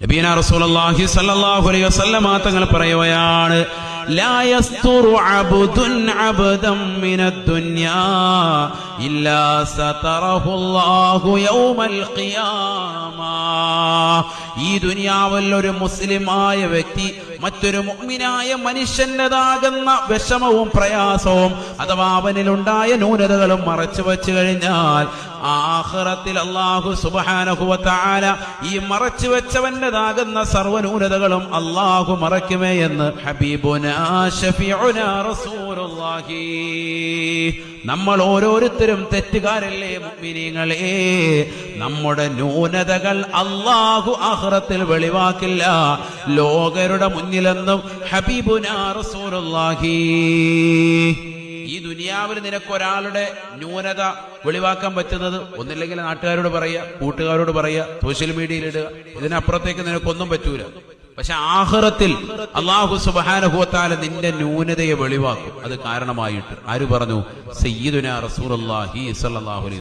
നബീന റസൂലുള്ളാഹി സ്വല്ലല്ലാഹു അലൈഹി വസല്ലമ തങ്ങൾ പറയുകയാണ് ലാ യസ്തുറു അബ്ദുൻ അബ്ദം മിന ദുനിയാ ഇല്ലാ ഈ ദുനിയാവിൽ ഒരു മുസ്ലിമായ വ്യക്തി മറ്റൊരു മുഗ്മിനായ മനുഷ്യന്റേതാകുന്ന വിഷമവും പ്രയാസവും അഥവാ അവനിലുണ്ടായ ന്യൂനതകളും മറച്ചു വെച്ചു കഴിഞ്ഞാൽ ആഹ്റത്തിൽ അള്ളാഹു സുബ്ഹാനഹു വ ഈ മറച്ചു വെച്ചവന്റേതാകുന്ന സർവന്യൂനതകളും അള്ളാഹു മറയ്ക്കുമേ എന്ന് ഹബീബുനാ ഷഫീഉനാ റസൂലുള്ളാഹി. നമ്മൾ ഓരോരുത്തരും തെറ്റുകാരല്ലേ മുഅ്മിനീങ്ങളെ നമ്മുടെ ന്യൂനതകൾ അള്ളാഹു അഹ്റത്തിൽ വെളിവാക്കില്ല. ലോകരുടെ മുന്നിലെന്നും ഹബീബുനാ റസൂലുള്ളാഹി. ഈ ദുനിയാവിൽ നിനക്കൊരാളുടെ ന്യൂനത വെളിവാക്കാൻ പറ്റുന്നത് ഒന്നില്ലെങ്കിൽ നാട്ടുകാരോട് പറയുക കൂട്ടുകാരോട് പറയുക സോഷ്യൽ മീഡിയയിൽ ഇടുക. ഇതിനപ്പുറത്തേക്ക് നിനക്കൊന്നും പറ്റൂല. പക്ഷെ ആഹ്റത്തിൽ അള്ളാഹു സുബാനുഭവത്താല നിന്റെ ന്യൂനതയെ വെളിവാക്കും. അത് കാരണമായിട്ട്. ആര് പറഞ്ഞു? സയ്യിദുന റസൂർ അള്ളാഹി അലൈഹി